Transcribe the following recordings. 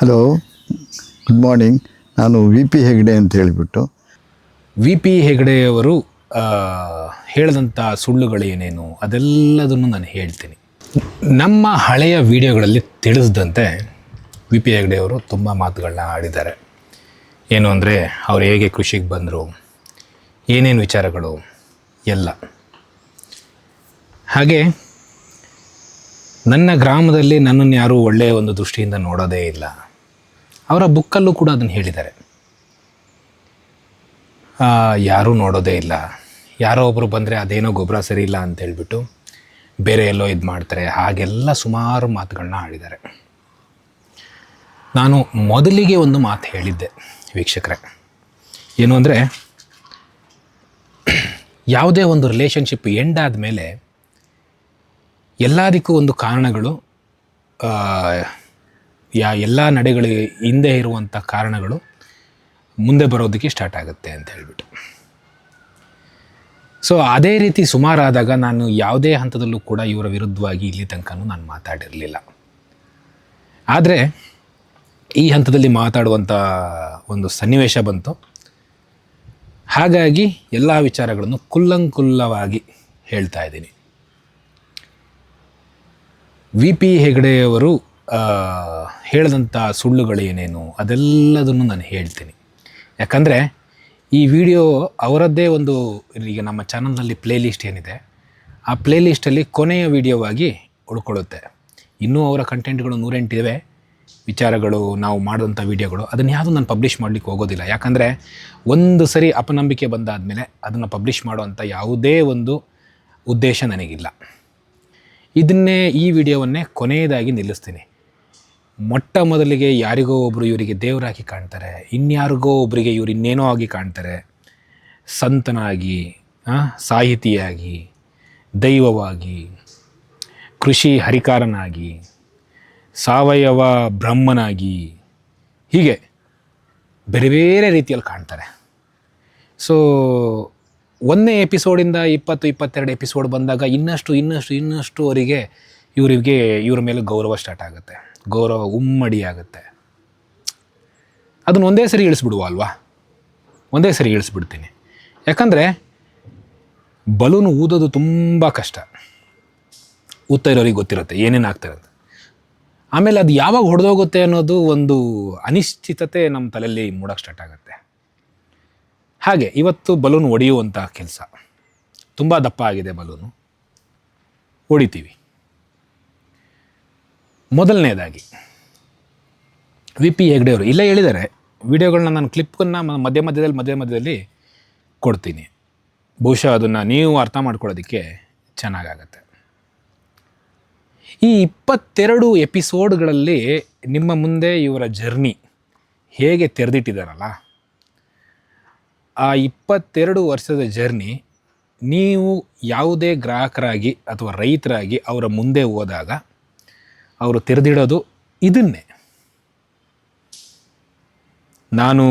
Hello good morning ನಾನು V P Hegde ಅಂತ ಹೇಳಿಬಿಟ್ಟು. ವಿ ಪಿ ಹೆಗಡೆಯವರು ಹೇಳಿದಂಥ ಸುಳ್ಳುಗಳೇನೇನು ಅದೆಲ್ಲದನ್ನು ನಾನು ಹೇಳ್ತೀನಿ. ನಮ್ಮ ಹಳೆಯ ವಿಡಿಯೋಗಳಲ್ಲಿ ತಿಳಿಸಿದಂತೆ ವಿ ಪಿ ಹೆಗ್ಡೆಯವರು ತುಂಬ ಮಾತುಗಳನ್ನ ಆಡಿದ್ದಾರೆ. ಏನು ಅಂದರೆ, ಅವ್ರು ಹೇಗೆ ಕೃಷಿಗೆ ಬಂದರು, ಏನೇನು ವಿಚಾರಗಳು, ಎಲ್ಲ. ಹಾಗೆ, ನನ್ನ ಗ್ರಾಮದಲ್ಲಿ ನನ್ನನ್ನು ಯಾರೂ ಒಳ್ಳೆಯ ಒಂದು ದೃಷ್ಟಿಯಿಂದ ನೋಡೋದೇ ಇಲ್ಲ. ಅವರ ಬುಕ್ಕಲ್ಲೂ ಕೂಡ ಅದನ್ನು ಹೇಳಿದ್ದಾರೆ. ಯಾರೂ ನೋಡೋದೇ ಇಲ್ಲ. ಯಾರೋ ಒಬ್ಬರು ಬಂದರೆ ಅದೇನೋ ಗೊಬ್ಬರ ಸರಿ ಇಲ್ಲ ಅಂತ ಹೇಳಿಬಿಟ್ಟು ಬೇರೆ ಎಲ್ಲೋ ಇದು ಮಾಡ್ತಾರೆ. ಹಾಗೆಲ್ಲ ಸುಮಾರು ಮಾತುಗಳನ್ನ ಆಡಿದ್ದಾರೆ. ನಾನು ಮೊದಲಿಗೆ ಒಂದು ಮಾತು ಹೇಳಿದ್ದೆ, ವೀಕ್ಷಕರೇ. ಏನು ಅಂದರೆ, ಯಾವುದೇ ಒಂದು ರಿಲೇಷನ್ಶಿಪ್ ಎಂಡ್ ಆದಮೇಲೆ ಎಲ್ಲದಕ್ಕೂ ಒಂದು ಕಾರಣಗಳು ಯಾ ಎಲ್ಲ ನಡೆಗಳಿಗೆ ಹಿಂದೆ ಇರುವಂಥ ಕಾರಣಗಳು ಮುಂದೆ ಬರೋದಕ್ಕೆ ಸ್ಟಾರ್ಟ್ ಆಗುತ್ತೆ ಅಂತ ಹೇಳ್ಬಿಟ್ಟು. ಸೊ ಅದೇ ರೀತಿ ಸುಮಾರಾದಾಗ ನಾನು ಯಾವುದೇ ಹಂತದಲ್ಲೂ ಕೂಡ ಇವರ ವಿರುದ್ಧವಾಗಿ ಇಲ್ಲಿ ತನಕನೂ ನಾನು ಮಾತಾಡಿರಲಿಲ್ಲ. ಆದರೆ ಈ ಹಂತದಲ್ಲಿ ಮಾತಾಡುವಂಥ ಒಂದು ಸನ್ನಿವೇಶ ಬಂತು. ಹಾಗಾಗಿ ಎಲ್ಲ ವಿಚಾರಗಳನ್ನು ಕುಲ್ಲಂಕುಲ್ಲವಾಗಿ ಹೇಳ್ತಾ ಇದ್ದೀನಿ. ವಿ ಪಿ ಹೆಗಡೆಯವರು ಹೇಳಿದಂಥ ಸುಳ್ಳುಗಳೇನೇನು ಅದೆಲ್ಲದನ್ನು ನಾನು ಹೇಳ್ತೀನಿ. ಯಾಕಂದರೆ ಈ ವಿಡಿಯೋ ಅವರದ್ದೇ ಒಂದು ಈಗ ನಮ್ಮ ಚಾನಲ್ನಲ್ಲಿ ಪ್ಲೇಲಿಸ್ಟ್ ಏನಿದೆ, ಆ ಪ್ಲೇಲಿಸ್ಟಲ್ಲಿ ಕೊನೆಯ ವಿಡಿಯೋವಾಗಿ ಉಳ್ಕೊಳ್ಳುತ್ತೆ. ಇನ್ನೂ ಅವರ ಕಂಟೆಂಟ್ಗಳು ನೂರೆಂಟಿವೆ ವಿಚಾರಗಳು, ನಾವು ಮಾಡಿದಂಥ ವಿಡಿಯೋಗಳು, ಅದನ್ನು ಯಾವುದು ನಾನು ಪಬ್ಲಿಷ್ ಮಾಡಲಿಕ್ಕೆ ಹೋಗೋದಿಲ್ಲ. ಯಾಕಂದರೆ ಒಂದು ಸರಿ ಅಪನಂಬಿಕೆ ಬಂದಾದಮೇಲೆ ಅದನ್ನು ಪಬ್ಲಿಷ್ ಮಾಡುವಂಥ ಯಾವುದೇ ಒಂದು ಉದ್ದೇಶ ನನಗಿಲ್ಲ. ಇದನ್ನೇ ಈ ವಿಡಿಯೋವನ್ನೇ ಕೊನೆಯದಾಗಿ ನಿಲ್ಲಿಸ್ತೀನಿ. ಮೊಟ್ಟ ಮೊದಲಿಗೆ ಯಾರಿಗೋ ಒಬ್ಬರು ಇವರಿಗೆ ದೇವರಾಗಿ ಕಾಣ್ತಾರೆ. ಇನ್ಯಾರಿಗೋ ಒಬ್ಬರಿಗೆ ಇವರು ಇನ್ನೇನೋ ಆಗಿ ಕಾಣ್ತಾರೆ. ಸಂತನಾಗಿ ಸಾಹಿತಿಯಾಗಿ, ದೈವವಾಗಿ, ಕೃಷಿ ಹರಿಕಾರನಾಗಿ, ಸಾವಯವ ಬ್ರಹ್ಮನಾಗಿ, ಹೀಗೆ ಬೇರೆ ಬೇರೆ ರೀತಿಯಲ್ಲಿ ಕಾಣ್ತಾರೆ. ಸೊ ಒಂದನೇ ಎಪಿಸೋಡಿಂದ ಇಪ್ಪತ್ತು, ಇಪ್ಪತ್ತೆರಡು ಎಪಿಸೋಡ್ ಬಂದಾಗ ಇನ್ನಷ್ಟು ಇನ್ನಷ್ಟು ಇನ್ನಷ್ಟು ಅವರಿಗೆ ಇವರಿಗೆ ಇವ್ರ ಮೇಲೆ ಗೌರವ ಸ್ಟಾರ್ಟ್ ಆಗುತ್ತೆ. ಗೌರವ ಉಮ್ಮಡಿ ಆಗುತ್ತೆ ಅದನ್ನು ಒಂದೇ ಸರಿ ಇಳಿಸ್ಬಿಡುವ ಅಲ್ವಾ? ಒಂದೇ ಸರಿ ಇಳಿಸ್ಬಿಡ್ತೀನಿ. ಯಾಕಂದರೆ ಬಲೂನು ಊದೋದು ತುಂಬ ಕಷ್ಟ. ಊದ್ತಾ ಇರೋರಿಗೆ ಗೊತ್ತಿರುತ್ತೆ ಏನೇನು ಆಗ್ತಾರೆ ಅಂತ ಆಮೇಲೆ ಅದು ಯಾವಾಗ ಹೊಡೆದೋಗುತ್ತೆ ಅನ್ನೋದು ಒಂದು ಅನಿಶ್ಚಿತತೆ ನಮ್ಮ ತಲೆಯಲ್ಲಿ ಮೂಡೋಕ್ಕೆ ಸ್ಟಾರ್ಟ್ ಆಗುತ್ತೆ. ಹಾಗೆ ಇವತ್ತು ಬಲೂನ್ ಹೊಡೆಯುವಂಥ ಕೆಲಸ. ತುಂಬ ದಪ್ಪ ಆಗಿದೆ ಬಲೂನು. ಹೊಡಿತೀವಿ. ಮೊದಲನೇದಾಗಿ ವಿ ಪಿ ಹೆಗ್ಡೆಯವರು ಇಲ್ಲೇ ಹೇಳಿದ್ದಾರೆ. ವಿಡಿಯೋಗಳನ್ನ ನಾನು ಕ್ಲಿಪ್ಪನ್ನು ಮಧ್ಯ ಮಧ್ಯದಲ್ಲಿ ಮಧ್ಯ ಮಧ್ಯದಲ್ಲಿ ಕೊಡ್ತೀನಿ. ಬಹುಶಃ ಅದನ್ನು ನೀವು ಅರ್ಥ ಮಾಡ್ಕೊಳ್ಳೋದಕ್ಕೆ ಚೆನ್ನಾಗಾಗತ್ತೆ. ಈ ಇಪ್ಪತ್ತೆರಡು ಎಪಿಸೋಡ್ಗಳಲ್ಲಿ ನಿಮ್ಮ ಮುಂದೆ ಇವರ ಜರ್ನಿ ಹೇಗೆ ತೆರೆದಿಟ್ಟಿದ್ದಾರಲ್ಲ, ಆ ಇಪ್ಪತ್ತೆರಡು ವರ್ಷದ ಜರ್ನಿ ನೀವು ಯಾವುದೇ ಗ್ರಾಹಕರಾಗಿ ಅಥವಾ ರೈತರಾಗಿ ಅವರ ಮುಂದೆ ಹೋದಾಗ ಅವರು ತೆರೆದಿಡೋದು ಇದನ್ನೇ. ನಾನು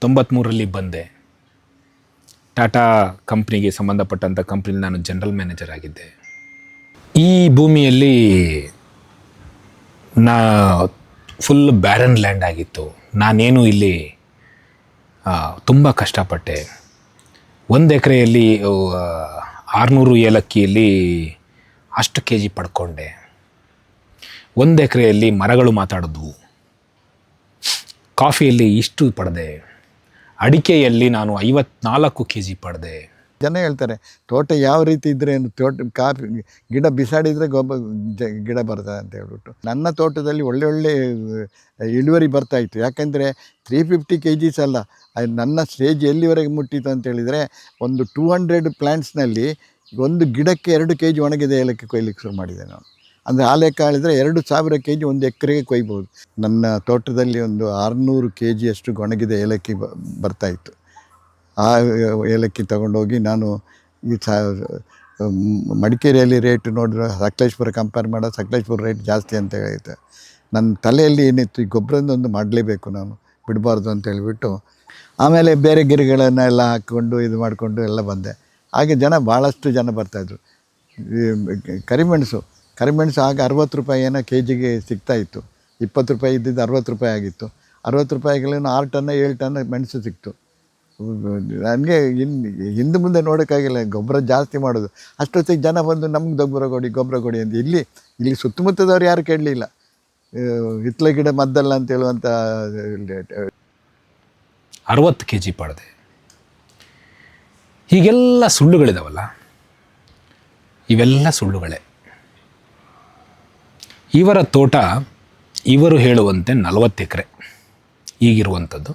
ತೊಂಬತ್ತ್ಮೂರರಲ್ಲಿ ಬಂದೆ. ಟಾಟಾ ಕಂಪ್ನಿಗೆ ಸಂಬಂಧಪಟ್ಟಂಥ ಕಂಪ್ನಿಲಿ ನಾನು ಜನರಲ್ ಮ್ಯಾನೇಜರ್ ಆಗಿದ್ದೆ. ಈ ಭೂಮಿಯಲ್ಲಿ ನಾ ಫುಲ್ ಬ್ಯಾರನ್ ಲ್ಯಾಂಡ್ ಆಗಿತ್ತು. ನಾನೇನು ಇಲ್ಲಿ ತುಂಬ ಕಷ್ಟಪಟ್ಟೆ. ಒಂದು ಎಕರೆಯಲ್ಲಿ ಆರುನೂರು ಏಲಕ್ಕಿಯಲ್ಲಿ ಅಷ್ಟು ಕೆ ಜಿ ಪಡ್ಕೊಂಡೆ. ಒಂದು ಎಕರೆಯಲ್ಲಿ ಮರಗಳು ಮಾತಾಡಿದ್ವು. ಕಾಫಿಯಲ್ಲಿ ಇಷ್ಟು ಪಡೆದೆ. ಅಡಿಕೆಯಲ್ಲಿ ನಾನು ಐವತ್ನಾಲ್ಕು ಕೆ ಜಿ ಪಡೆದೆ. ಜನ ಹೇಳ್ತಾರೆ, ತೋಟ ಯಾವ ರೀತಿ ಇದ್ದರೆ ತೋಟ, ಕಾಫಿ, ಗಿಡ ಬಿಸಾಡಿದರೆ ಗೊಬ್ಬ ಗಿಡ ಬರ್ತದೆ ಅಂತ ಹೇಳ್ಬಿಟ್ಟು. ನನ್ನ ತೋಟದಲ್ಲಿ ಒಳ್ಳೆ ಇಳುವರಿ ಬರ್ತಾ ಇತ್ತು. ಯಾಕೆಂದರೆ ತ್ರೀ ಫಿಫ್ಟಿ ಕೆ ಜೀಸ್ ಅಲ್ಲ ನನ್ನ ಸ್ಟೇಜ್ ಎಲ್ಲಿವರೆಗೆ ಮುಟ್ಟಿತು ಅಂತ ಹೇಳಿದರೆ, ಒಂದು ಟೂ ಹಂಡ್ರೆಡ್ ಪ್ಲ್ಯಾಂಟ್ಸ್ನಲ್ಲಿ ಒಂದು ಗಿಡಕ್ಕೆ ಎರಡು ಕೆ ಜಿ ಒಣಗಿದೆ ಏಲಕ್ಕಿ ಕೊಯ್ಲಿಕ್ಕೆ ಶುರು ಮಾಡಿದೆ ನಾನು. ಅಂದರೆ ಆಲೆಕಾಳು ಇದ್ದರೆ ಹೇಳಿದರೆ ಎರಡು ಸಾವಿರ ಕೆ ಜಿ ಒಂದು ಎಕರೆಗೆ ಕೊಯ್ಬೋದು. ನನ್ನ ತೋಟದಲ್ಲಿ ಒಂದು ಆರುನೂರು ಕೆ ಜಿಯಷ್ಟು ಒಣಗಿದ ಏಲಕ್ಕಿ ಬ ಬರ್ತಾಯಿತ್ತು ಆ, ಏಲಕ್ಕಿ ತಗೊಂಡೋಗಿ ನಾನು ಈ ಸಾ ಮಡಿಕೇರಿಯಲ್ಲಿ ರೇಟ್ ನೋಡಿದ್ರೆ ಸಕಲೇಶ್ಪುರ ಕಂಪೇರ್ ಮಾಡೋ ಸಕಲೇಶ್ಪುರ ರೇಟ್ ಜಾಸ್ತಿ ಅಂತ ಹೇಳಿದ್ದೆ ನನ್ನ ತಲೆಯಲ್ಲಿ ಏನಿತ್ತು, ಈ ಗೊಬ್ಬರದೊಂದು ಮಾಡಲೇಬೇಕು ನಾನು, ಬಿಡಬಾರ್ದು ಅಂತ ಹೇಳಿಬಿಟ್ಟು ಆಮೇಲೆ ಬೇರೆ ಗಿಡಗಳನ್ನೆಲ್ಲ ಹಾಕ್ಕೊಂಡು, ಇದು ಮಾಡಿಕೊಂಡು ಎಲ್ಲ ಬಂದೆ. ಹಾಗೆ ಜನ, ಭಾಳಷ್ಟು ಜನ ಬರ್ತಾಯಿದ್ರು ಕರಿಮೆಣಸು ಕರಿಮೆಣಸು ಆಗ ಅರವತ್ತು ರೂಪಾಯಿ ಏನೋ ಕೆ ಜಿಗೆ ಸಿಗ್ತಾ ಇತ್ತು. ಇಪ್ಪತ್ತು ರೂಪಾಯಿ ಇದ್ದಿದ್ದು ಅರವತ್ತು ರೂಪಾಯಿ ಆಗಿತ್ತು. ಅರವತ್ತು ರೂಪಾಯಿಗಳೇನು ಆರು ಟನ್ನ ಏಳು ಟನ್ನ ಮೆಣಸು ಸಿಕ್ತು. ನನಗೆ ಇನ್ನು ಹಿಂದೆ ಮುಂದೆ ನೋಡೋಕ್ಕಾಗಿಲ್ಲ, ಗೊಬ್ಬರ ಜಾಸ್ತಿ ಮಾಡೋದು. ಅಷ್ಟೊತ್ತಿಗೆ ಜನ ಬಂದು ನಮ್ಗೆ ಗೊಬ್ಬರ ಕೊಡಿ ಗೊಬ್ಬರ ಕೊಡಿ ಅಂತ. ಇಲ್ಲಿ ಇಲ್ಲಿ ಸುತ್ತಮುತ್ತದವ್ರು ಯಾರು ಕೇಳಲಿಲ್ಲ. ಹಿತ್ಲ ಗಿಡ ಮದ್ದಲ್ಲ ಅಂತ ಹೇಳುವಂಥ ಅರವತ್ತು ಕೆ ಜಿ ಪಡೆದೆ. ಹೀಗೆಲ್ಲ ಸುಳ್ಳುಗಳಿದಾವಲ್ಲ? ಇವೆಲ್ಲ ಸುಳ್ಳುಗಳೇ. ಇವರ ತೋಟ ಇವರು ಹೇಳುವಂತೆ ನಲವತ್ತು ಎಕರೆ ಈಗಿರುವಂಥದ್ದು.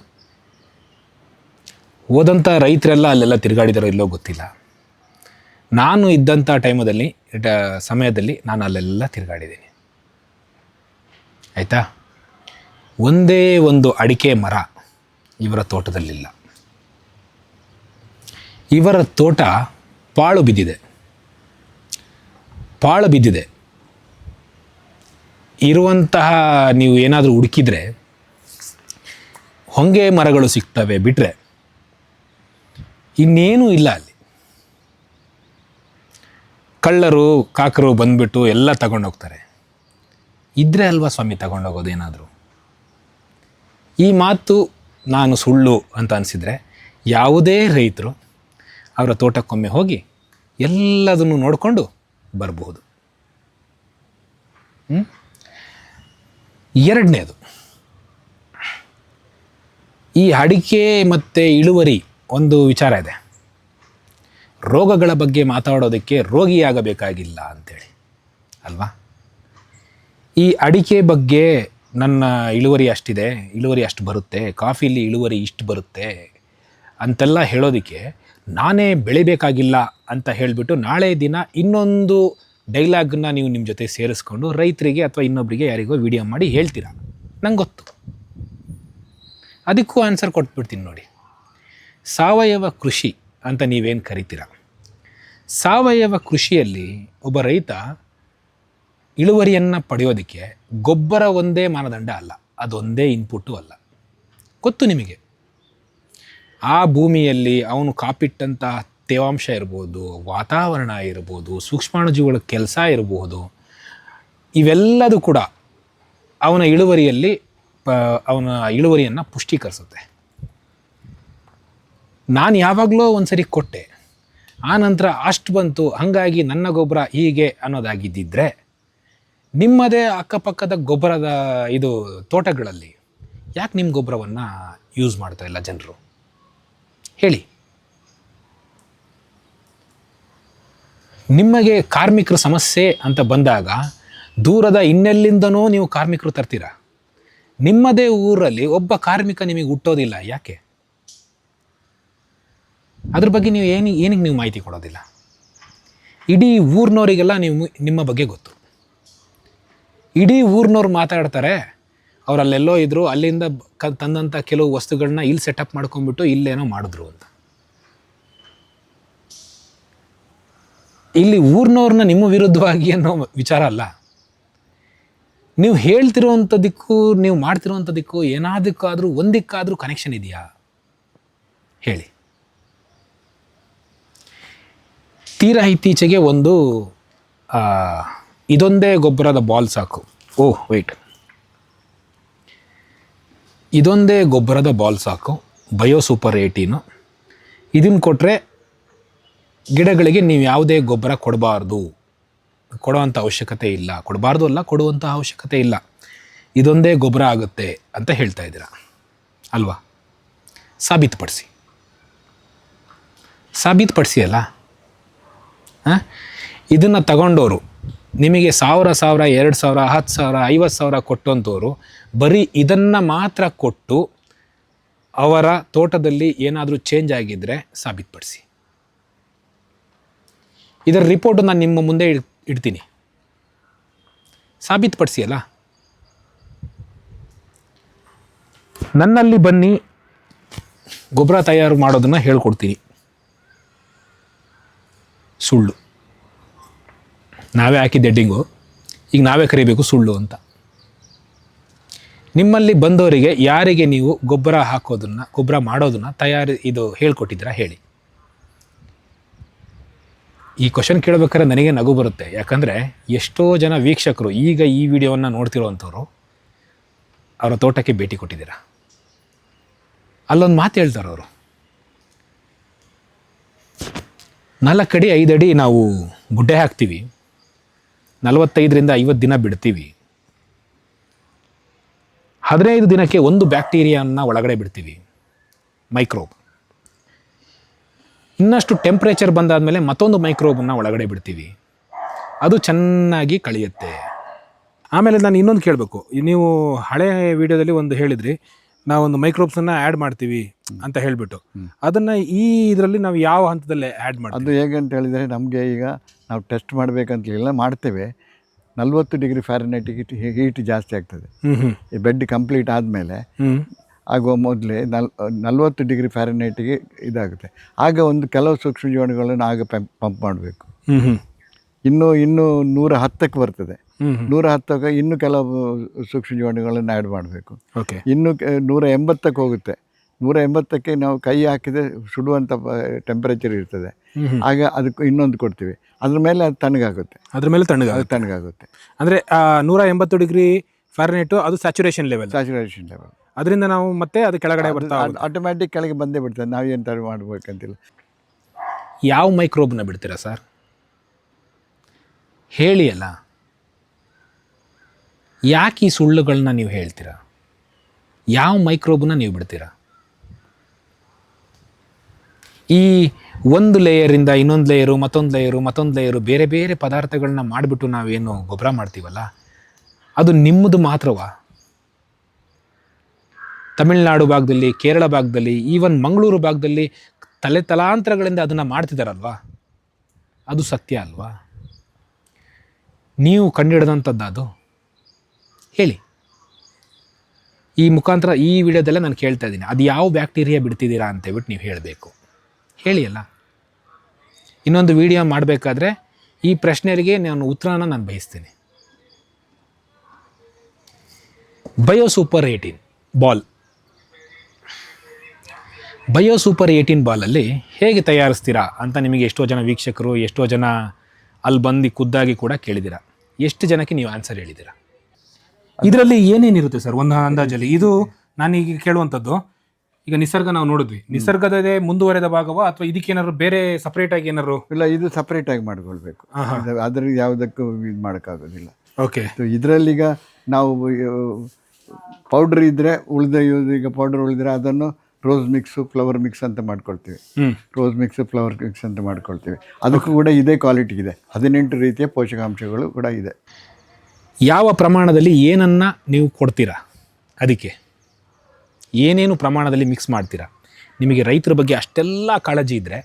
ಹೋದಂಥ ರೈತರೆಲ್ಲ ಅಲ್ಲೆಲ್ಲ ತಿರುಗಾಡಿದಾರೋ ಇಲ್ಲೋ ಗೊತ್ತಿಲ್ಲ. ನಾನು ಇದ್ದಂಥ ಟೈಮದಲ್ಲಿ ಸಮಯದಲ್ಲಿ ನಾನು ಅಲ್ಲೆಲ್ಲ ತಿರುಗಾಡಿದ್ದೀನಿ. ಆಯಿತಾ? ಒಂದೇ ಒಂದು ಅಡಿಕೆ ಮರ ಇವರ ತೋಟದಲ್ಲಿಲ್ಲ. ಇವರ ತೋಟ ಪಾಳು ಬಿದ್ದಿದೆ. ಪಾಳು ಬಿದ್ದಿದೆ. ಇರುವಂತಹ ನೀವು ಏನಾದರೂ ಹುಡುಕಿದ್ರೆ, ಹೊಂಗೆ ಮರಗಳು ಸಿಗ್ತವೆ ಬಿಟ್ಟರೆ ಇನ್ನೇನೂ ಇಲ್ಲ ಅಲ್ಲಿ. ಕಳ್ಳರು, ಕಾಕರು ಬಂದ್ಬಿಟ್ಟು ಎಲ್ಲ ತಗೊಂಡೋಗ್ತಾರೆ ಇದ್ರೆ ಅಲ್ವಾ ಸ್ವಾಮಿ ತಗೊಂಡೋಗೋದು ಏನಾದರೂ? ಈ ಮಾತು ನಾನು ಸುಳ್ಳು ಅಂತ ಅನಿಸಿದರೆ, ಯಾವುದೇ ರೈತರು ಅವರ ತೋಟಕ್ಕೊಮ್ಮೆ ಹೋಗಿ ಎಲ್ಲದನ್ನು ನೋಡಿಕೊಂಡು ಬರಬಹುದು? ಎರಡನೇದು. ಈ ಅಡಿಕೆ ಮತ್ತು ಇಳುವರಿ ಒಂದು ವಿಚಾರ ಇದೆ. ರೋಗಗಳ ಬಗ್ಗೆ ಮಾತಾಡೋದಕ್ಕೆ ರೋಗಿಯಾಗಬೇಕಾಗಿಲ್ಲ ಅಂಥೇಳಿ ಅಲ್ವಾ? ಈ ಅಡಿಕೆ ಬಗ್ಗೆ ನನ್ನ ಇಳುವರಿ ಅಷ್ಟಿದೆ, ಇಳುವರಿ ಅಷ್ಟು ಬರುತ್ತೆ, ಕಾಫಿಲಿ ಇಳುವರಿ ಇಷ್ಟು ಬರುತ್ತೆ ಅಂತೆಲ್ಲ ಹೇಳೋದಕ್ಕೆ ನಾನೇ ಬೆಳಿಬೇಕಾಗಿಲ್ಲ ಅಂತ ಹೇಳಿಬಿಟ್ಟು ನಾಳೆ ದಿನ ಇನ್ನೊಂದು ಡೈಲಾಗನ್ನ ನೀವು ನಿಮ್ಮ ಜೊತೆ ಸೇರಿಸ್ಕೊಂಡು ರೈತರಿಗೆ ಅಥವಾ ಇನ್ನೊಬ್ಬರಿಗೆ ಯಾರಿಗೋ ವಿಡಿಯೋ ಮಾಡಿ ಹೇಳ್ತೀರಾ? ನಂಗೆ ಗೊತ್ತು. ಅದಕ್ಕೂ ಆನ್ಸರ್ ಕೊಟ್ಬಿಡ್ತೀನಿ ನೋಡಿ. ಸಾವಯವ ಕೃಷಿ ಅಂತ ನೀವೇನು ಕರಿತೀರ? ಸಾವಯವ ಕೃಷಿಯಲ್ಲಿ ಒಬ್ಬ ರೈತ ಇಳುವರಿಯನ್ನು ಪಡೆಯೋದಕ್ಕೆ ಗೊಬ್ಬರ ಒಂದೇ ಮಾನದಂಡ ಅಲ್ಲ, ಅದೊಂದೇ ಇನ್ಪುಟ್ಟು ಅಲ್ಲ. ಗೊತ್ತು ನಿಮಗೆ? ಆ ಭೂಮಿಯಲ್ಲಿ ಅವನು ಕಾಪಿಟ್ಟಂಥ ತೇವಾಂಶ ಇರ್ಬೋದು, ವಾತಾವರಣ ಇರ್ಬೋದು, ಸೂಕ್ಷ್ಮಾಣುಜೀವಿಗಳ ಕೆಲಸ ಇರಬಹುದು ಇವೆಲ್ಲದೂ ಕೂಡ ಅವನ ಇಳುವರಿಯಲ್ಲಿ ಅವನ ಇಳುವರಿಯನ್ನು ಪುಷ್ಟೀಕರಿಸುತ್ತೆ. ನಾನು ಯಾವಾಗಲೂ ಒಂದು ಸರಿ ಕೊಟ್ಟೆ, ಆ ನಂತರ ಅಷ್ಟು ಬಂತು, ಹಾಗಾಗಿ ನನ್ನ ಗೊಬ್ಬರ ಹೀಗೆ ಅನ್ನೋದಾಗಿದ್ದಿದ್ರೆ, ನಿಮ್ಮದೇ ಅಕ್ಕಪಕ್ಕದ ಗೊಬ್ಬರದ ಇದು ತೋಟಗಳಲ್ಲಿ ಯಾಕೆ ನಿಮ್ಮ ಗೊಬ್ಬರವನ್ನು ಯೂಸ್ ಮಾಡ್ತಾ ಇಲ್ಲ ಜನರು? ಹೇಳಿ. ನಿಮಗೆ ಕಾರ್ಮಿಕರ ಸಮಸ್ಯೆ ಅಂತ ಬಂದಾಗ ದೂರದ ಇನ್ನೆಲ್ಲಿಂದನೂ ನೀವು ಕಾರ್ಮಿಕರು ತರ್ತೀರಾ? ನಿಮ್ಮದೇ ಊರಲ್ಲಿ ಒಬ್ಬ ಕಾರ್ಮಿಕ ನಿಮಗೆ ಹುಟ್ಟೋದಿಲ್ಲ, ಯಾಕೆ? ಅದ್ರ ಬಗ್ಗೆ ನೀವು ಏನು, ಏನಿಗೆ ನೀವು ಮಾಹಿತಿ ಕೊಡೋದಿಲ್ಲ. ಇಡೀ ಊರಿನವರಿಗೆಲ್ಲ ನೀವು, ನಿಮ್ಮ ಬಗ್ಗೆ ಗೊತ್ತು. ಇಡೀ ಊರಿನವ್ರು ಮಾತಾಡ್ತಾರೆ ಅವರಲ್ಲೆಲ್ಲೋ ಇದ್ದರು ಅಲ್ಲಿಂದ ಕ ತಂದಂಥ ಕೆಲವು ವಸ್ತುಗಳನ್ನ ಇಲ್ಲಿ ಸೆಟಪ್ ಮಾಡ್ಕೊಂಡ್ಬಿಟ್ಟು ಇಲ್ಲೇನೋ ಮಾಡಿದ್ರು ಅಂತ. ಇಲ್ಲಿ ಊರಿನವ್ರನ್ನ ನಿಮ್ಮ ವಿರುದ್ಧವಾಗಿ ಅನ್ನೋ ವಿಚಾರ ಅಲ್ಲ. ನೀವು ಹೇಳ್ತಿರುವಂಥದ್ದಕ್ಕೂ ನೀವು ಮಾಡ್ತಿರುವಂಥದ್ದಕ್ಕೂ ಏನಾದಕ್ಕಾದರೂ, ಒಂದಕ್ಕಾದರೂ ಕನೆಕ್ಷನ್ ಇದೆಯಾ? ಹೇಳಿ. ತೀರಾ ಇತ್ತೀಚೆಗೆ ಒಂದು ಇದೊಂದೇ ಗೊಬ್ಬರದ ಬಾಲ್ ಸಾಕು. ಓಹ್ ವೆಯ್ಟ್ ಇದೊಂದೇ ಗೊಬ್ಬರದ ಬಾಲ್ ಸಾಕು. Bio super eighteen. ಇದನ್ನು ಕೊಟ್ಟರೆ ಗಿಡಗಳಿಗೆ ನೀವು ಯಾವುದೇ ಗೊಬ್ಬರ ಕೊಡಬಾರ್ದು. ಕೊಡುವಂಥ ಅವಶ್ಯಕತೆ ಇಲ್ಲ. ಕೊಡಬಾರ್ದು ಅಲ್ಲ ಕೊಡುವಂಥ ಅವಶ್ಯಕತೆ ಇಲ್ಲ. ಇದೊಂದೇ ಗೊಬ್ಬರ ಆಗುತ್ತೆ ಅಂತ ಹೇಳ್ತಾ ಇದ್ದೀರಾ? ಅಲ್ವಾ? ಸಾಬೀತುಪಡಿಸಿ. ಸಾಬೀತುಪಡಿಸಿ ಅಲ್ಲ? ಹಾಂ? ಇದನ್ನು ತಗೊಂಡವರು ನಿಮಗೆ ಸಾವಿರ ಸಾವಿರ, ಎರಡು ಸಾವಿರ, ಹತ್ತು ಸಾವಿರ, ಐವತ್ತು ಸಾವಿರ ಕೊಟ್ಟಂಥವ್ರು ಬರೀ ಇದನ್ನು ಮಾತ್ರ ಕೊಟ್ಟು ಅವರ ತೋಟದಲ್ಲಿ ಏನಾದರೂ ಚೇಂಜ್ ಆಗಿದ್ದರೆ ಸಾಬೀತುಪಡಿಸಿ. ಇದರ ರಿಪೋರ್ಟು ನಾನು ನಿಮ್ಮ ಮುಂದೆ ಇಡ್ ಇಡ್ತೀನಿ. ಸಾಬೀತುಪಡಿಸಿಯಲ್ಲ? ನನ್ನಲ್ಲಿ ಬನ್ನಿ. ಗೊಬ್ಬರ ತಯಾರು ಮಾಡೋದನ್ನು ಹೇಳ್ಕೊಡ್ತೀನಿ. ಸುಳ್ಳು. ನಾವೇ ಹಾಕಿದ್ದೆ ಡೆಡ್ಡಿಂಗು ಈಗ ನಾವೇ ಕರಿಬೇಕು ಸುಳ್ಳು ಅಂತ. ನಿಮ್ಮಲ್ಲಿ ಬಂದವರಿಗೆ ಯಾರಿಗೆ ನೀವು ಗೊಬ್ಬರ ಹಾಕೋದನ್ನು ಗೊಬ್ಬರ ಮಾಡೋದನ್ನು ತಯಾರಿ ಇದು ಹೇಳ್ಕೊಟ್ಟಿದ್ದೀರಾ ಹೇಳಿ. ಈ ಕ್ವಶನ್ ಕೇಳಬೇಕಾದ್ರೆ ನನಗೆ ನಗು ಬರುತ್ತೆ. ಯಾಕಂದರೆ ಎಷ್ಟೋ ಜನ ವೀಕ್ಷಕರು ಈಗ ಈ ವಿಡಿಯೋವನ್ನು ನೋಡ್ತಿರೋವಂಥವ್ರು ಅವರ ತೋಟಕ್ಕೆ ಭೇಟಿ ಕೊಟ್ಟಿದ್ದೀರಾ? ಅಲ್ಲೊಂದು ಮಾತು ಹೇಳ್ತಾರೆ ಅವರು. ನಾಲ್ಕು ಅಡಿ ಐದು ಅಡಿ ನಾವು ಗುಡ್ಡೆ ಹಾಕ್ತೀವಿ. ನಲವತ್ತೈದರಿಂದ ಐವತ್ತು ದಿನ ಬಿಡ್ತೀವಿ. ಹದಿನೈದು ದಿನಕ್ಕೆ ಒಂದು ಬ್ಯಾಕ್ಟೀರಿಯಾನ ಒಳಗಡೆ ಬಿಡ್ತೀವಿ. ಮೈಕ್ರೋಬ್. ಇನ್ನಷ್ಟು ಟೆಂಪ್ರೇಚರ್ ಬಂದಾದಮೇಲೆ ಮತ್ತೊಂದು ಮೈಕ್ರೋಬನ್ನು ಒಳಗಡೆ ಬಿಡ್ತೀವಿ. ಅದು ಚೆನ್ನಾಗಿ ಕಳೆಯುತ್ತೆ. ಆಮೇಲೆ ನಾನು ಇನ್ನೊಂದು ಕೇಳಬೇಕು. ನೀವು ಹಳೆ ವಿಡಿಯೋದಲ್ಲಿ ಒಂದು ಹೇಳಿದ್ರಿ ನಾವೊಂದು ಮೈಕ್ರೋಬ್ಸನ್ನು ಆ್ಯಡ್ ಮಾಡ್ತೀವಿ ಅಂತ ಹೇಳಿಬಿಟ್ಟು. ಅದನ್ನು ಈ ಇದರಲ್ಲಿ ನಾವು ಯಾವ ಹಂತದಲ್ಲಿ ಆ್ಯಡ್ ಮಾಡ್ತೀವಿ? ಅದು ಹೇಗೆ ಅಂತ ಹೇಳಿದರೆ ನಮಗೆ ಈಗ ನಾವು ಟೆಸ್ಟ್ ಮಾಡಬೇಕಂತಲಿಲ್ಲ ಮಾಡ್ತೇವೆ. ನಲ್ವತ್ತು ಡಿಗ್ರಿ ಫ್ಯಾರನೈಟಿಗೆ ಹೀಟ್ ಜಾಸ್ತಿ ಆಗ್ತದೆ. ಈ ಬೆಡ್ ಕಂಪ್ಲೀಟ್ ಆದಮೇಲೆ ಆಗುವ ಮೊದಲೇ ನಲ್ ನಲ್ವತ್ತು ಡಿಗ್ರಿ ಫ್ಯಾರನೈಟಿಗೆ ಇದಾಗುತ್ತೆ. ಆಗ ಒಂದು ಕೆಲವು ಸೂಕ್ಷ್ಮ ಜೀವಾಣುಗಳನ್ನು ಆಗ ಪಂಪ್ ಮಾಡಬೇಕು. ಹ್ಞೂ ಹ್ಞೂ ಇನ್ನು ಇನ್ನು ನೂರ ಹತ್ತಕ್ಕೆ ಬರ್ತದೆ. ನೂರ ಹತ್ತಕ್ಕೆ ಇನ್ನು ಕೆಲವು ಸೂಕ್ಷ್ಮ ಜೀವಾಣುಗಳನ್ನು ಆ್ಯಡ್ ಮಾಡಬೇಕು. ಓಕೆ. ಇನ್ನು ಕ- ನೂರ ಎಂಬತ್ತಕ್ಕೆ ಹೋಗುತ್ತೆ. ನೂರ ಎಂಬತ್ತಕ್ಕೆ ನಾವು ಕೈ ಹಾಕಿದ್ರೆ ಸುಡುವಂಥ ಟೆಂಪರೇಚರ್ ಇರ್ತದೆ. ಆಗ ಅದಕ್ಕೆ ಇನ್ನೊಂದು ಕೊಡ್ತೀವಿ. ಅದ್ರ ಮೇಲೆ ಅದು ತಣ್ಣಗಾಗುತ್ತೆ. ಅದ್ರ ಮೇಲೆ ತಣ್ಣಗ ತಣ್ಣಗಾಗುತ್ತೆ. ಅಂದರೆ ನೂರ ಎಂಬತ್ತು ಡಿಗ್ರಿ ಫ್ಯಾರನೇಟು ಅದು ಸ್ಯಾಚುರೇಷನ್ ಲೆವೆಲ್ ಸ್ಯಾಚುರೇಷನ್ ಲೆವೆಲ್ ಅದರಿಂದ ನಾವು ಮತ್ತೆ ಅದು ಕೆಳಗಡೆ ಬರ್ತಾ. ಆಟೋಮ್ಯಾಟಿಕ್ ಕೆಳಗೆ ಬಂದೇ ಬಿಡ್ತದೆ. ಏನು ತರ ಮಾಡ್ಬೇಕಂತಿಲ್ಲ. ಯಾವ ಮೈಕ್ರೋಬ್ನ ಬಿಡ್ತೀರಾ ಸರ್ ಹೇಳಿ ಅಲ್ಲ. ಯಾಕೆ ಈ ಸುಳ್ಳುಗಳನ್ನ ನೀವು ಹೇಳ್ತೀರಾ? ಯಾವ ಮೈಕ್ರೋಬ್ನ ನೀವು ಬಿಡ್ತೀರಾ? ಈ ಒಂದು ಲೇಯರಿಂದ ಇನ್ನೊಂದು ಲೇಯರು ಮತ್ತೊಂದು ಲೇಯರು ಮತ್ತೊಂದು ಲೇಯರು ಬೇರೆ ಬೇರೆ ಪದಾರ್ಥಗಳನ್ನ ಮಾಡಿಬಿಟ್ಟು ನಾವೇನು ಗೊಬ್ಬರ ಮಾಡ್ತೀವಲ್ಲ? ಅದು ನಿಮ್ಮದು ಮಾತ್ರವಾ? ತಮಿಳುನಾಡು ಭಾಗದಲ್ಲಿ, ಕೇರಳ ಭಾಗದಲ್ಲಿ ಈವನ್ ಮಂಗಳೂರು ಭಾಗದಲ್ಲಿ ತಲೆ ತಲಾಂತರಗಳಿಂದ ಅದನ್ನು ಮಾಡ್ತಿದ್ದಾರಲ್ವಾ ಅದು ಸತ್ಯ ಅಲ್ವಾ? ನೀವು ಕಂಡುಹಿಡಿದಂಥದ್ದು ಅದು? ಹೇಳಿ. ಈ ಮುಖಾಂತರ ಈ ವಿಡಿಯೋದಲ್ಲೇ ನಾನು ಕೇಳ್ತಾ ಇದ್ದೀನಿ. ಅದು ಯಾವ ಬ್ಯಾಕ್ಟೀರಿಯಾ ಬಿಡ್ತಿದ್ದೀರಾ ಅಂತೇಳ್ಬಿಟ್ಟು ನೀವು ಹೇಳಬೇಕು. ಹೇಳಿ ಅಲ್ಲ. ಇನ್ನೊಂದು ವಿಡಿಯೋ ಮಾಡಬೇಕಾದ್ರೆ ಈ ಪ್ರಶ್ನೆಗೆ ನಾನು ಉತ್ತರನ ನಾನು ಬಯಸ್ತೀನಿ. Bio super eighteen ball. Bio super eighteen ಬಾಲಲ್ಲಿ ಹೇಗೆ ತಯಾರಿಸ್ತೀರಾ ಅಂತ ನಿಮಗೆ ಎಷ್ಟೋ ಜನ ವೀಕ್ಷಕರು ಎಷ್ಟೋ ಜನ ಅಲ್ಲಿ ಬಂದು ಖುದ್ದಾಗಿ ಕೂಡ ಕೇಳಿದ್ದೀರಾ. ಎಷ್ಟು ಜನಕ್ಕೆ ನೀವು ಆನ್ಸರ್ ಹೇಳಿದ್ದೀರಾ? ಇದರಲ್ಲಿ ಏನೇನಿರುತ್ತೆ ಸರ್? ಒಂದು ಅಂದಾಜಲ್ಲಿ. ಇದು ನಾನೀಗ ಕೇಳುವಂಥದ್ದು. ಈಗ ನಿಸರ್ಗ ನಾವು ನೋಡಿದ್ವಿ. ನಿಸರ್ಗದೇ ಮುಂದುವರೆದ ಭಾಗವ ಅಥವಾ ಇದಕ್ಕೇನಾದ್ರು ಬೇರೆ ಸಪ್ರೇಟ್ ಆಗಿ ಏನಾದ್ರು? ಇಲ್ಲ ಇದು ಸಪ್ರೇಟಾಗಿ ಮಾಡ್ಕೊಳ್ಬೇಕು. ಇದು ಅದ್ರ ಯಾವುದಕ್ಕೂ ಇದು ಮಾಡೋಕ್ಕಾಗೋದಿಲ್ಲ. ಓಕೆ ಈಗ ನಾವು ಪೌಡ್ರ್ ಇದ್ದರೆ ಉಳಿದ ಈಗ ಪೌಡರ್ ಉಳಿದ್ರೆ ಅದನ್ನು ರೋಸ್ ಮಿಕ್ಸು ಫ್ಲವರ್ ಮಿಕ್ಸ್ ಅಂತ ಮಾಡ್ಕೊಳ್ತೀವಿ. ಹ್ಞೂ ರೋಸ್ ಮಿಕ್ಸ್ ಫ್ಲವರ್ ಮಿಕ್ಸ್ ಅಂತ ಮಾಡ್ಕೊಳ್ತೀವಿ. ಅದಕ್ಕೂ ಕೂಡ ಇದೇ ಕ್ವಾಲಿಟಿ ಇದೆ. ಹದಿನೆಂಟು ರೀತಿಯ ಪೋಷಕಾಂಶಗಳು ಕೂಡ ಇದೆ. ಯಾವ ಪ್ರಮಾಣದಲ್ಲಿ ಏನನ್ನು ನೀವು ಕೊಡ್ತೀರಾ? ಅದಕ್ಕೆ. ಏನೇನು ಪ್ರಮಾಣದಲ್ಲಿ ಮಿಕ್ಸ್ ಮಾಡ್ತೀರಾ? ನಿಮಗೆ ರೈತರ ಬಗ್ಗೆ ಅಷ್ಟೆಲ್ಲ ಕಾಳಜಿ ಇದ್ದರೆ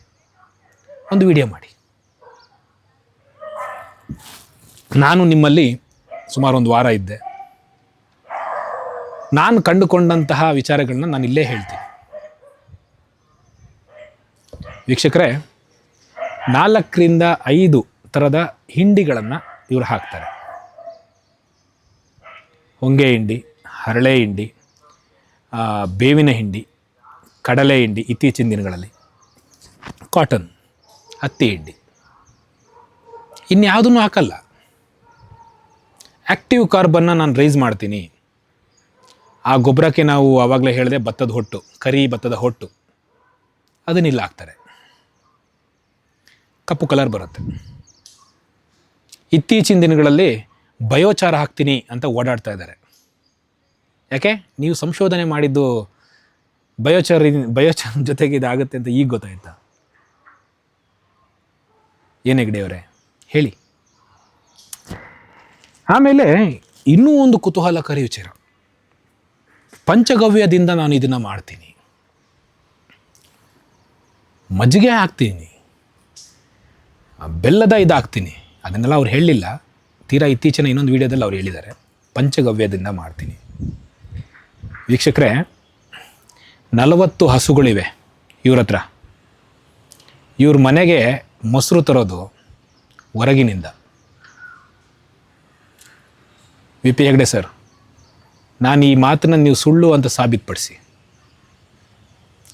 ಒಂದು ವಿಡಿಯೋ ಮಾಡಿ. ನಾನು ನಿಮ್ಮಲ್ಲಿ ಸುಮಾರು ಒಂದು ವಾರ ಇದ್ದೆ. ನಾನು ಕಂಡುಕೊಂಡಂತಹ ವಿಚಾರಗಳನ್ನ ನಾನು ಇಲ್ಲೇ ಹೇಳ್ತೀನಿ. ವೀಕ್ಷಕರೇ, ನಾಲ್ಕರಿಂದ ಐದು ಥರದ ಹಿಂಡಿಗಳನ್ನು ಇವರು ಹಾಕ್ತಾರೆ. ಹೊಂಗೆ ಹಿಂಡಿ, ಹರಳೆ ಹಿಂಡಿ ಬೇವಿನ ಹಿಂಡಿ, ಕಡಲೆ ಹಿಂಡಿ ಇತ್ತೀಚಿನ ದಿನಗಳಲ್ಲಿ. ಕಾಟನ್, ಹತ್ತಿ ಹಿಂಡಿ. ಇನ್ಯಾವುದನ್ನು ಹಾಕಲ್ಲ. ಆ್ಯಕ್ಟಿವ್ ಕಾರ್ಬನ್ನ ನಾನು ರೈಸ್ ಮಾಡ್ತೀನಿ. ಆ ಗೊಬ್ಬರಕ್ಕೆ ನಾವು ಆವಾಗಲೇ ಹೇಳಿದೆ ಭತ್ತದ ಹೊಟ್ಟು, ಕರಿ ಭತ್ತದ ಹೊಟ್ಟು. ಅದನ್ನಿಲ್ಲ ಹಾಕ್ತಾರೆ. ಕಪ್ಪು ಕಲರ್ ಬರುತ್ತೆ. ಇತ್ತೀಚಿನ ದಿನಗಳಲ್ಲಿ ಬಯೋಚಾರ ಹಾಕ್ತೀನಿ ಅಂತ ಓಡಾಡ್ತಾ ಇದ್ದಾರೆ. ಯಾಕೆ? ನೀವು ಸಂಶೋಧನೆ ಮಾಡಿದ್ದು ಬಯೋಚಾರ ಬಯೋಚಾರ ಜೊತೆಗೆ ಇದಾಗುತ್ತೆ ಅಂತ ಈಗ ಗೊತ್ತಾಯ್ತಾ. ಏನು ಹೆಗ್ಡೆಯವರೇ ಹೇಳಿ. ಆಮೇಲೆ ಇನ್ನೂ ಒಂದು ಕುತೂಹಲಕಾರಿ ವಿಚಾರ. ಪಂಚಗವ್ಯದಿಂದ ನಾನು ಇದನ್ನು ಮಾಡ್ತೀನಿ. ಮಜ್ಜಿಗೆ ಹಾಕ್ತೀನಿ. ಬೆಲ್ಲದ ಇದು ಹಾಕ್ತೀನಿ ಅದನ್ನೆಲ್ಲ ಅವ್ರು ಹೇಳಲಿಲ್ಲ ತೀರಾ ಇತ್ತೀಚಿನ ಇನ್ನೊಂದು ವಿಡಿಯೋದಲ್ಲಿ ಅವ್ರು ಹೇಳಿದ್ದಾರೆ. ಪಂಚಗವ್ಯದಿಂದ ಮಾಡ್ತೀನಿ. ವೀಕ್ಷಕರೇ, ನಲವತ್ತು ಹಸುಗಳಿವೆ ಇವ್ರ ಹತ್ರ. ಇವ್ರ ಮನೆಗೆ ಮೊಸರು ತರೋದು ಹೊರಗಿನಿಂದ. ವಿ ಪಿ ಹೆಗ್ಡೆ ಸರ್ ನಾನು ಈ ಮಾತನ್ನು ನೀವು ಸುಳ್ಳು ಅಂತ ಸಾಬೀತುಪಡಿಸಿ.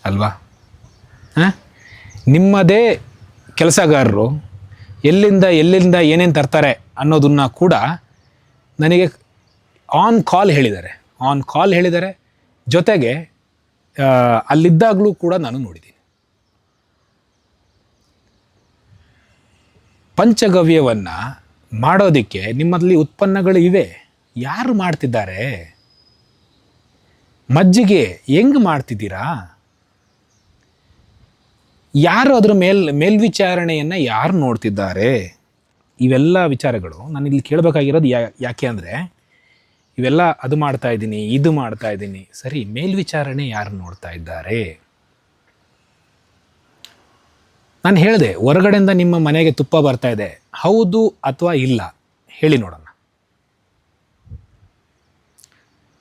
ಅಲ್ವಾ? ಹಾಂ? ನಿಮ್ಮದೇ ಕೆಲಸಗಾರರು ಎಲ್ಲಿಂದ ಎಲ್ಲಿಂದ ಏನೇನು ತರ್ತಾರೆ ಅನ್ನೋದನ್ನು ಕೂಡ ನನಗೆ ಆನ್ ಕಾಲ್ ಹೇಳಿದ್ದಾರೆ. ಆನ್ ಕಾಲ್ ಹೇಳಿದ್ದಾರೆ. ಜೊತೆಗೆ ಅಲ್ಲಿದ್ದಾಗಲೂ ಕೂಡ ನಾನು ನೋಡಿದ್ದೀನಿ. ಪಂಚಗವ್ಯವನ್ನು ಮಾಡೋದಕ್ಕೆ ನಿಮ್ಮಲ್ಲಿ ಉತ್ಪನ್ನಗಳು ಇವೆ. ಯಾರು ಮಾಡ್ತಿದ್ದಾರೆ? ಮಜ್ಜಿಗೆ ಹೆಂಗೆ ಮಾಡ್ತಿದ್ದೀರಾ? ಯಾರು ಅದರ ಮೇಲ್, ಮೇಲ್ವಿಚಾರಣೆಯನ್ನು ಯಾರು ನೋಡ್ತಿದ್ದಾರೆ? ಇವೆಲ್ಲ ವಿಚಾರಗಳು ನಾನು ಇಲ್ಲಿ ಕೇಳಬೇಕಾಗಿರೋದು ಯಾ, ಯಾಕೆ ಅಂದರೆ, ಇವೆಲ್ಲ ಅದು ಮಾಡ್ತಾ ಇದ್ದೀನಿ, ಇದು ಮಾಡ್ತಾ ಇದ್ದೀನಿ. ಸರಿ, ಮೇಲ್ವಿಚಾರಣೆ ಯಾರು ನೋಡ್ತಾ ಇದ್ದಾರೆ? ನಾನು ಹೇಳಿದೆ, ಹೊರಗಡೆಯಿಂದ ನಿಮ್ಮ ಮನೆಗೆ ತುಪ್ಪ ಬರ್ತಾ ಇದೆ. ಹೌದು ಅಥವಾ ಇಲ್ಲ? ಹೇಳಿ ನೋಡೋಣ.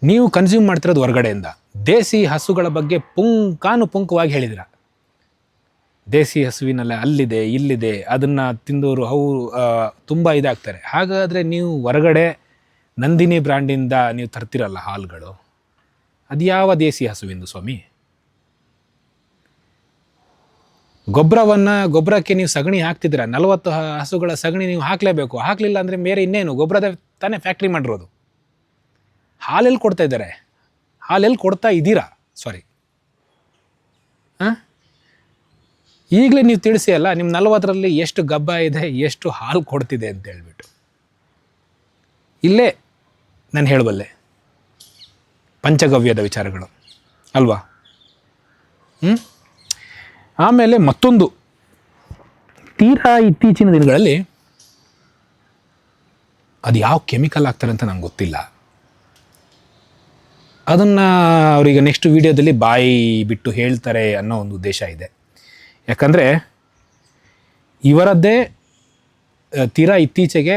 ನೀವು ಕನ್ಸ್ಯೂಮ್ ಮಾಡ್ತಿರೋದು ಹೊರಗಡೆಯಿಂದ. ದೇಸಿ ಹಸುಗಳ ಬಗ್ಗೆ ಪುಂಕಾನು ಪುಂಕವಾಗಿ ಹೇಳಿದಿರ. ದೇಸಿ ಹಸುವಿನಲ್ಲಿ ಅಲ್ಲಿದೆ, ಇಲ್ಲಿದೆ, ಅದನ್ನು ತಿಂದವರು ಅವು ತುಂಬ ಇದಾಗ್ತಾರೆ. ಹಾಗಾದರೆ ನೀವು ಹೊರಗಡೆ ನಂದಿನಿ ಬ್ರ್ಯಾಂಡಿಂದ ನೀವು ತರ್ತಿರಲ್ಲ ಹಾಲುಗಳು? ಅದು ಯಾವ ದೇಸಿ ಹಸುವಿಂದು ಸ್ವಾಮಿ? ಗೊಬ್ಬರವನ್ನು, ಗೊಬ್ಬರಕ್ಕೆ ನೀವು ಸಗಣಿ ಹಾಕ್ತಿದ್ದೀರ. ನಲವತ್ತು ಹಸುಗಳ ಸಗಣಿ ನೀವು ಹಾಕಲೇಬೇಕು. ಹಾಕಲಿಲ್ಲ ಅಂದರೆ ಬೇರೆ ಇನ್ನೇನು? ಗೊಬ್ಬರದ ತಾನೇ ಫ್ಯಾಕ್ಟ್ರಿ ಮಾಡಿರೋದು. ಹಾಲೆಲ್ಲಿ ಕೊಡ್ತಾ ಇದ್ದಾರೆ. ಹಾಲೆಲ್ಲಿ ಕೊಡ್ತಾ ಇದ್ದೀರಾ? ಸಾರಿ ಹಾಂ? ಈಗಲೇ ನೀವು ತಿಳಿಸಿ ಅಲ್ಲ ನಿಮ್ಮ ನಲವತ್ತರಲ್ಲಿ ಎಷ್ಟು ಗಬ್ಬ ಇದೆ, ಎಷ್ಟು ಹಾಲು ಕೊಡ್ತಿದೆ ಅಂತ ಹೇಳ್ಬಿಟ್ಟು. ಇಲ್ಲೇ ನಾನು ಹೇಳಬಲ್ಲೆ. ಪಂಚಗವ್ಯದ ವಿಚಾರಗಳು. ಅಲ್ವಾ? ಹ್ಞೂ ಆಮೇಲೆ ಮತ್ತೊಂದು. ತೀರಾ ಇತ್ತೀಚಿನ ದಿನಗಳಲ್ಲಿ ಅದು ಯಾವ ಕೆಮಿಕಲ್ ಆಗ್ತಾರೆ ಅಂತ ನಂಗೆ ಗೊತ್ತಿಲ್ಲ. ಅದನ್ನು ಅವರಿಗೆ ನೆಕ್ಸ್ಟ್ ವೀಡಿಯೋದಲ್ಲಿ ಬಾಯಿ ಬಿಟ್ಟು ಹೇಳ್ತಾರೆ ಅನ್ನೋ ಒಂದು ಉದ್ದೇಶ ಇದೆ. ಯಾಕಂದರೆ ಇವರದ್ದೇ ತೀರಾ ಇತ್ತೀಚೆಗೆ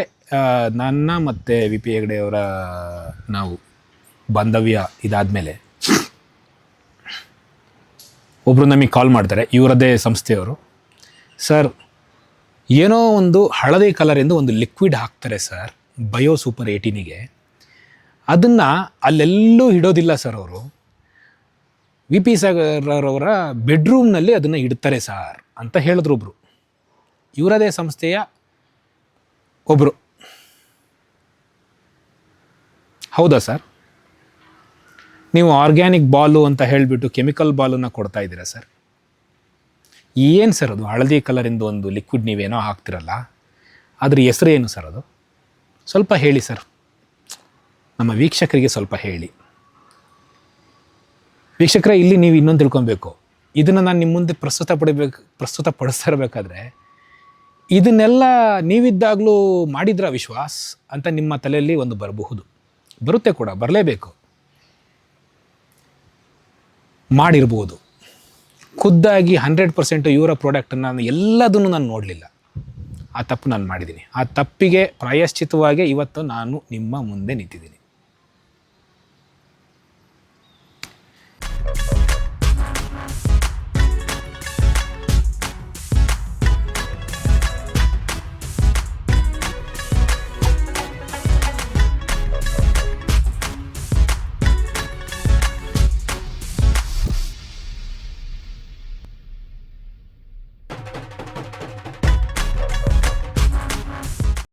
ನನ್ನ ಮತ್ತು ವಿ ಪಿ ಹೆಗಡೆಯವರ ನಾವು ಬಾಂಧವ್ಯ ಇದಾದಮೇಲೆ ಒಬ್ಬರು ನಮಗೆ ಕಾಲ್ ಮಾಡ್ತಾರೆ, ಇವರದ್ದೇ ಸಂಸ್ಥೆಯವರು. ಸರ್, ಏನೋ ಒಂದು ಹಳದಿ ಕಲರಿಂದ ಒಂದು ಲಿಕ್ವಿಡ್ ಹಾಕ್ತಾರೆ ಸರ್ ಬಯೋ ಸೂಪರ್ ಏಯ್ಟೀನಿಗೆ ಅದನ್ನು ಅಲ್ಲೆಲ್ಲೂ ಇಡೋದಿಲ್ಲ ಸರ್ ಅವರು. ವಿ ಪಿ ಸಾಗರ್ರವರ ಬೆಡ್ರೂಮ್ನಲ್ಲಿ ಅದನ್ನು ಇಡ್ತಾರೆ ಸರ್ ಅಂತ ಹೇಳಿದ್ರು ಒಬ್ಬರು ಇವರದೇ ಸಂಸ್ಥೆಯ ಒಬ್ಬರು ಹೌದಾ ಸರ್ ನೀವು ಆರ್ಗ್ಯಾನಿಕ್ ಬಾಲು ಅಂತ ಹೇಳಿಬಿಟ್ಟು ಕೆಮಿಕಲ್ ಬಾಲನ್ನು ಕೊಡ್ತಾ ಇದ್ದೀರಾ ಸರ್ ಏನು ಸರ್ ಅದು? ಹಳದಿ ಕಲರಿಂದು ಒಂದು ಲಿಕ್ವಿಡ್ ನೀವೇನೋ ಹಾಕ್ತಿರಲ್ಲ. ಅದ್ರ ಹೆಸರು ಏನು ಸರ್ ಅದು? ಸ್ವಲ್ಪ ಹೇಳಿ ಸರ್ ನಮ್ಮ ವೀಕ್ಷಕರಿಗೆ ಸ್ವಲ್ಪ ಹೇಳಿ. ವೀಕ್ಷಕರೇ, ಇಲ್ಲಿ ನೀವು ಇನ್ನೊಂದು ತಿಳ್ಕೊಬೇಕು. ಇದನ್ನು ನಾನು ನಿಮ್ಮ ಮುಂದೆ ಪ್ರಸ್ತುತ ಪಡಿಬೇಕು, ಪ್ರಸ್ತುತ ಪಡಿಸ್ತಾ ಇರಬೇಕಾದ್ರೆ, ಇದನ್ನೆಲ್ಲ ನೀವಿದ್ದಾಗಲೂ ಮಾಡಿದ್ರ ವಿಶ್ವಾಸ್ ಅಂತ ನಿಮ್ಮ ತಲೆಯಲ್ಲಿ ಒಂದು ಬರಬಹುದು. ಬರುತ್ತೆ ಕೂಡ, ಬರಲೇಬೇಕು. ಮಾಡಿರ್ಬೋದು. ಖುದ್ದಾಗಿ ಹಂಡ್ರೆಡ್ ಪರ್ಸೆಂಟ್ ಇವರ ಪ್ರಾಡಕ್ಟನ್ನು ನಾನು ಎಲ್ಲದನ್ನು ನಾನು ನೋಡಲಿಲ್ಲ. ಆ ತಪ್ಪು ನಾನು ಮಾಡಿದ್ದೀನಿ ಆ ತಪ್ಪಿಗೆ ಪ್ರಾಯಶ್ಚಿತವಾಗಿ ಇವತ್ತು ನಾನು ನಿಮ್ಮ ಮುಂದೆ ನಿಂತಿದ್ದೀನಿ. Thank you.